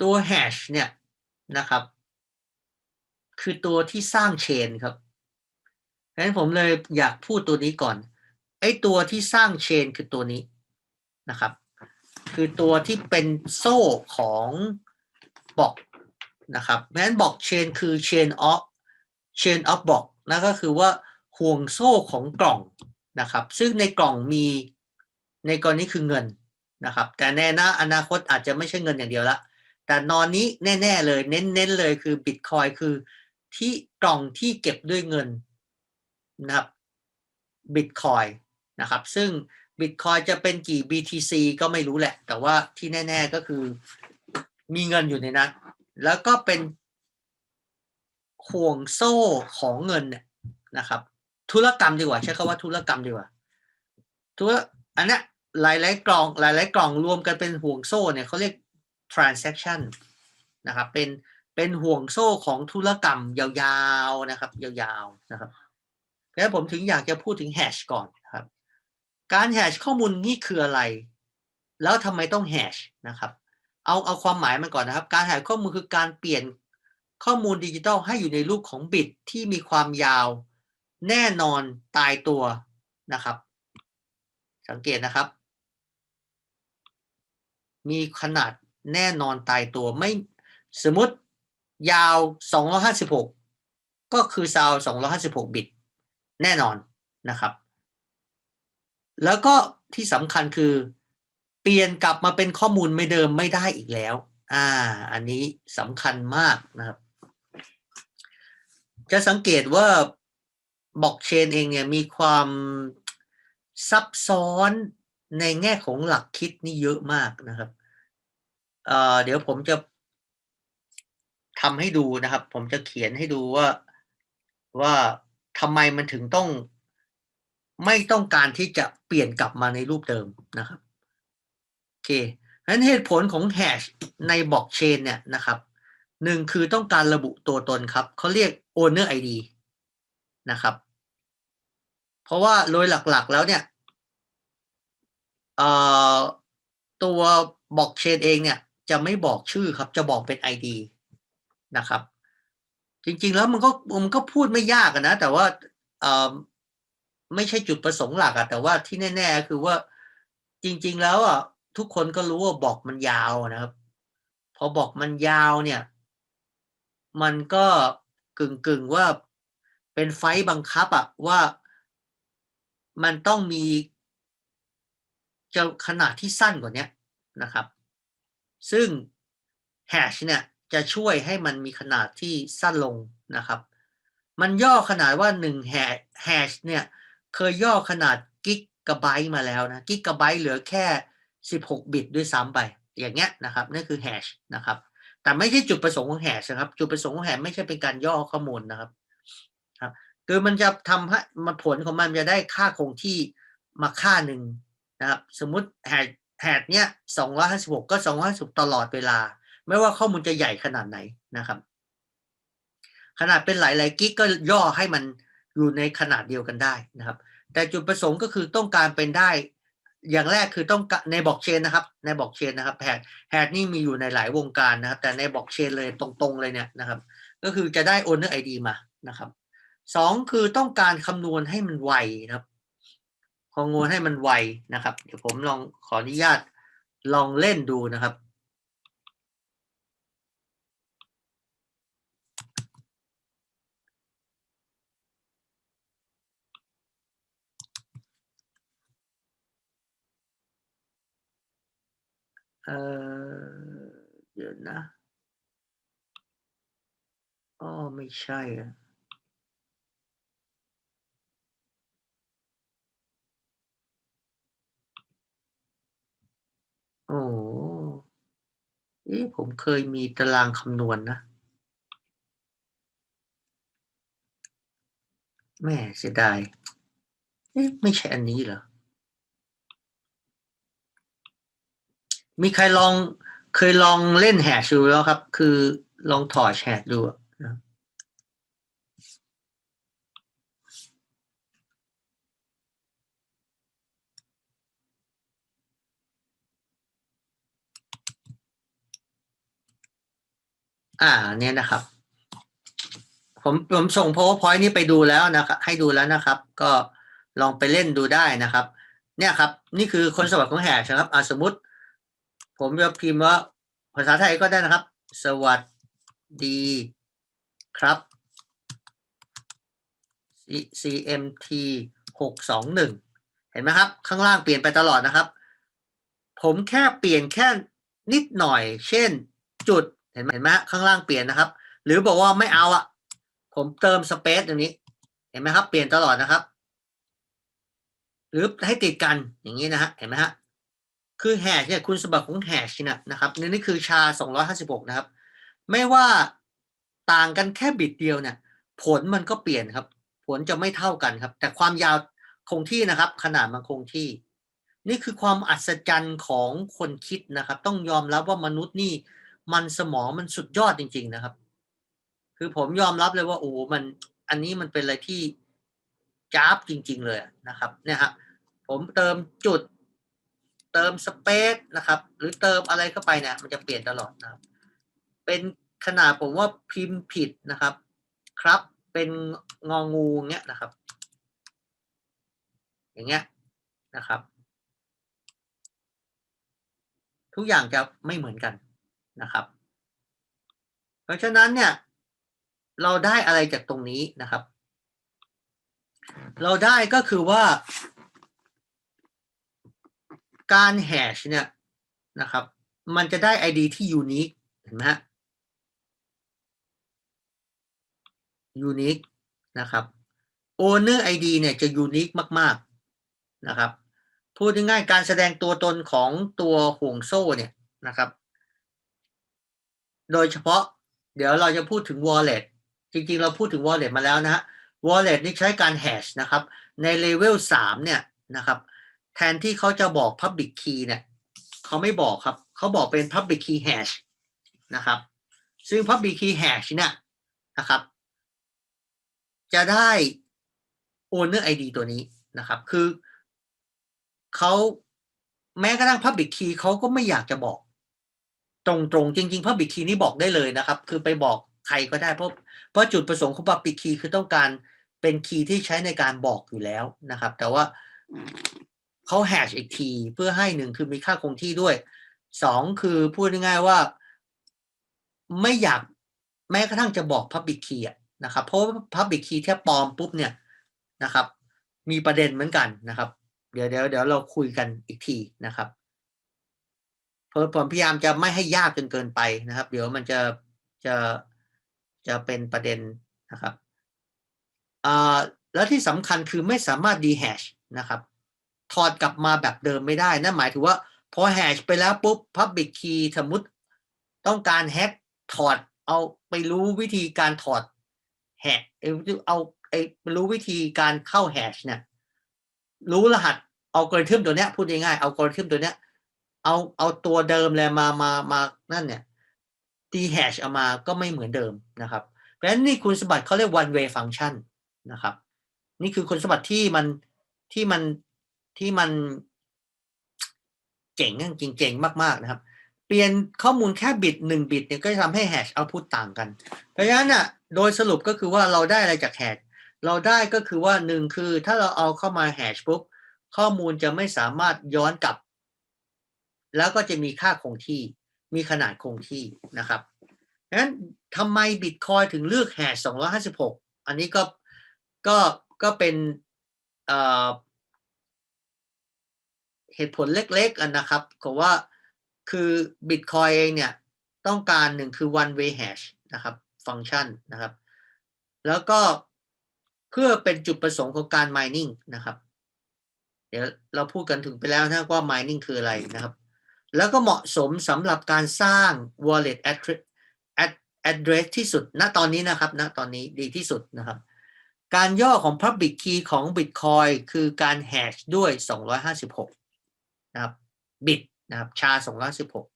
ตัวแฮชเนี่ยนะครับ คือตัวที่สร้างเชนครับเพราะฉะนั้นผมเลยอยากพูดตัวนี้ก่อน ไอ้ตัวที่สร้างเชนคือตัวนี้นะครับ คือตัวที่เป็นโซ่ของบอกนะครับเพราะฉะนั้นบอกเชนคือ chain of chain of block นั่นก็คือว่าห่วงโซ่ของกล่องนะครับ ซึ่งในกล่องมีในกรณีคือเงินนะครับ แต่แน่นะอนาคตอาจจะไม่ใช่เงินอย่างเดียวละ แต่นอนนี้แน่ ๆ เลย เน้น ๆ เลยคือบิตคอยคือที่กล่องที่เก็บด้วยเงินนะครับบิตคอยนะครับ ซึ่งบิตคอยจะเป็นกี่ BTC ก็ไม่รู้แหละ แต่ว่าที่แน่ ๆก็คือมีเงินอยู่ในนั้นแล้วก็เป็นห่วงโซ่ของเงินเนี่ยนะครับ ธุรกรรมดีกว่า ใช้คำว่าธุรกรรมดีกว่าธุรอันนี้ยหลายๆกล่องหลายๆกล่องรวมกันเป็นห่วงโซ่เนี่ยเขาเรียก transaction นะครับเป็นเป็นห่วงโซ่ของธุรกรรมยาวๆนะครับ ยาวๆนะครับแล้วผมถึงอยากจะพูดถึงแฮชก่อนครับ การแฮชข้อมูลนี่คืออะไร แล้วทำไมต้องแฮชนะครับ เอาเอาความหมายมันก่อนนะครับ การแฮชข้อมูลคือการเปลี่ยนข้อมูลดิจิทัลให้อยู่ในรูปของบิตที่มีความยาวแน่นอนตายตัวนะครับ สังเกตนะครับ มีขนาด แน่นอนตายตัวไม่สมมติยาว 256 ก็คือซาว 256 บิต แน่นอนนะครับ แล้วก็ที่สำคัญคือ เปลี่ยนกลับมาเป็นข้อมูลไม่เดิมไม่ได้อีกแล้ว อ่า อันนี้สำคัญมากนะครับ จะสังเกตว่าบล็อกเชนเองเนี่ยมีความซับซ้อนในแง่ของหลักคิดนี่เยอะมากนะครับ เอ่อเดี๋ยวผมจะทำให้ดูนะครับ ผมจะเขียนให้ดูว่าว่าทำไมมันถึงต้อง ไม่ต้องการที่จะเปลี่ยนกลับมาในรูปเดิมนะครับโอเคฉะนั้นเหตุผลของแฮชในบล็อกเชนเนี่ยนะครับหนึ่งคือต้องการระบุตัวตนครับเขาเรียก owner ID นะครับ เพราะว่าโดยหลักๆแล้วเนี่ยตัวบล็อกเชนเองเนี่ย จะไม่บอกชื่อครับ จะบอกเป็น ID นะครับ จริง ๆ แล้วมันก็มันก็พูดไม่ยากนะ แต่ว่าไม่ใช่จุดประสงค์หลักอะแต่ว่าที่แน่ ๆ คือว่าจริง ๆ แล้วอะทุกคนก็รู้ว่าบอกมันยาวนะครับ พอบอกมันยาวเนี่ย มันก็กึ่งๆว่าเป็นไฟบังคับอะว่ามันต้องมีจะขนาดที่สั้นกว่านี้นะครับ ซึ่งแฮชเนี่ยจะช่วยให้มันมีขนาดที่สั้นลงนะครับ มันย่อขนาดว่า1แฮชเนี่ยเคยย่อขนาดกิกะไบต์มาแล้วนะกิกะไบต์เหลือแค่ 16 บิตด้วยซ้ำไป อย่างเงี้ยนะครับนั่นคือแฮชนะครับ แต่ไม่ใช่จุดประสงค์ของแฮชนะครับ จุดประสงค์ของแฮชไม่ใช่เป็นการย่อข้อมูลนะครับครับ คือมันจะทำให้มันผลของมันจะได้ค่าคงที่มาค่าหนึ่งนะครับ สมมติแฮช แฮชเนี้ย256ก็256ตลอดเวลา ไม่ว่าข้อมูลจะใหญ่ขนาดไหนนะครับ ขนาดเป็นหลายๆกิกก็ย่อให้มันอยู่ในขนาดเดียวกันได้นะครับ แต่จุดประสงค์ก็คือต้องการเป็นได้ อย่างแรกคือต้องในบล็อกเชนนะครับ ในบล็อกเชนนะครับแฮดแฮดนี่มีอยู่ในหลายวงการนะครับ แต่ในบล็อกเชนเลยตรงๆเลยเนี่ยนะครับ ก็คือจะได้ owner ID มานะครับสองคือต้องการคำนวณให้มันไวนะครับ คำนวณให้มันไวนะครับ เดี๋ยวผมลองขออนุญาตลองเล่นดูนะครับ เออเดี๋ยวนะอ๋อไม่ใช่อะ โอ้เอ๊ะผมเคยมีตารางคำนวณนนะแม่เสียดาย เอ๊ะไม่ใช่อันนี้เหรอ มีใครลองเคยลองเล่นแฮชดูแล้วครับ คือลองถอดแฮชดูนะ อ่า เนี่ยนะครับ ผมผมส่ง powerpoint นี้ไปดูแล้วนะครับ ให้ดูแล้วนะครับ ก็ลองไปเล่นดูได้นะครับ เนี่ยครับ นี่คือคนสวัสดิ์ของแฮชนะครับอ่าสมมติ ผมจะพิมพ์ว่าภาษาไทยก็ได้นะครับ สวัสดีครับ CMT หกสองหนึ่งเห็นไหมครับ ข้างล่างเปลี่ยนไปตลอดนะครับ ผมแค่เปลี่ยนแค่นิดหน่อย เช่น จุด เห็นไหมเห็นไหมข้างล่างเปลี่ยนนะครับ หรือบอกว่าไม่เอาอะผมเติมสเปซตรงนี้ เห็นไหมครับ เปลี่ยนตลอดนะครับ หรือให้ติดกันอย่างนี้นะฮะเห็นไหมฮะคือแฮชเนี่ยคุณสมบัติของแฮชเนี่ยนะครับนี่นี่คือชา 256 นะครับ ไม่ว่าต่างกันแค่บิตเดียวเนี่ย ผลมันก็เปลี่ยนครับ ผลจะไม่เท่ากันครับ แต่ความยาวคงที่นะครับ ขนาดมันคงที่ นี่คือความอัศจรรย์ของคนคิดนะครับ ต้องยอมรับว่ามนุษย์นี่ มันสมองมันสุดยอดจริง ๆนะครับ คือผมยอมรับเลยว่าโอ้มันอันนี้มันเป็นอะไรที่จ้าบจริง ๆ เลยนะครับ เนี่ยฮะผมเติมจุด เติมสเปซนะครับ หรือเติมอะไรเข้าไปเนี่ยมันจะเปลี่ยนตลอดนะครับ เป็นขนาดผมว่าพิมพ์ผิดนะครับ ครับ เป็นงองูเงี้ยนะครับ อย่างเงี้ยนะครับ ทุกอย่างจะไม่เหมือนกัน นะครับ เพราะฉะนั้นเนี่ย เราได้อะไรจากตรงนี้นะครับ เราได้ก็คือว่า การแฮชเนี่ยนะครับ มันจะได้ ID ที่ยูนิคเห็นไหมฮะยูนิคนะครับ Owner ID เนี่ยจะยูนิคมาก ๆนะครับ พูดง่ายๆการแสดงตัวตนของตัวห่วงโซ่เนี่ยนะครับ โดยเฉพาะเดี๋ยวเราจะพูดถึง wallet จริงๆ เราพูดถึง wallet มาแล้วนะฮะ wallet นี่ใช้การ hash นะครับ ในเลเวล3เนี่ยนะครับแทนที่เขาจะบอก public key เนี่ยเขาไม่บอกครับเขาบอกเป็น public key hash นะครับซึ่ง public key hash เนี่ยนะครับ จะได้ owner ID ตัวนี้นะครับ คือเขาแม้กระทั่ง public key เขาก็ไม่อยากจะบอก ตรงๆจริงๆ public key นี่บอกได้เลยนะครับ คือไปบอกใครก็ได้เพราะเพราะจุดประสงค์ของ public key คือต้องการเป็นคีย์ที่ใช้ในการบอกอยู่แล้วนะครับ แต่ว่าเขาแฮชอีกทีเพื่อให้หนึ่งคือมีค่าคงที่ด้วยสองคือพูดง่ายๆว่า ไม่อยากแม้กระทั่งจะบอก public key อะนะครับ เพราะว่า public key แค่ปลอมปุ๊บเนี่ยนะครับ มีประเด็นเหมือนกันนะครับ เดี๋ยวเดี๋ยวเดี๋ยวเราคุยกันอีกทีนะครับ ผมพยายามจะไม่ให้ยากจนเกินไปนะครับ เดี๋ยวมันจะจะจะเป็นประเด็นนะครับแล้วที่สำคัญคือไม่สามารถ dehash นะครับ ถอดกลับมาแบบเดิมไม่ได้นั่นหมายถึงว่าพอ hash ไปแล้วปุ๊บ public key สมมติต้องการแฮกถอดเอาไปรู้วิธีการถอดแฮกเอาไอ้รู้วิธีการเข้า hash เนี่ยรู้รหัสเอัลกริทึมตัวเนี้ยพูดง่ายๆเอัลกริทึมตัวเนี้ย เอาเอาตัวเดิมเลยมามามานั่นเนี่ยตีแฮชเอามาก็ไม่เหมือนเดิมนะครับ เพราะฉะนั้นนี่คุณสมบัติเขาเรียก one way function นะครับ นี่คือคุณสมบัติที่มันที่มันที่มันเจ๋งจริงเจ๋งมาก ๆ นะครับ เปลี่ยนข้อมูลแค่บิตหนึ่งบิตเนี่ยก็จะทำให้แฮชเอาพุตต่างกัน เพราะฉะนั้นอะโดยสรุปก็คือว่าเราได้อะไรจากแฮชเราได้ก็คือว่าหนึ่งคือถ้าเราเอาเข้ามาแฮชปุ๊บข้อมูลจะไม่สามารถย้อนกลับ แล้วก็จะมีค่าคงที่ มีขนาดคงที่นะครับงั้นทำไมบิตคอยถึงเลือกแฮช256 อันนี้ก็ก็ก็เป็นเเหตุผลเล็กๆอันนะครับของว่าคือบิตคอยเองเนี่ยต้องการหนึ่งคือ one way hash นะครับฟังก์ชันนะครับ แล้วก็เพื่อเป็นจุดประสงค์ของการ mining นะครับ เดี๋ยวเราพูดกันถึงไปแล้วนะว่า mining คืออะไรนะครับ แล้วก็เหมาะสมสำหรับการสร้าง wallet address ที่สุด ณ ตอนนี้นะครับ ณ ตอนนี้ดีที่สุดนะครับ การย่อของ public key ของ Bitcoin คือการ hash ด้วย 256 นะครับ bit นะครับ ชา216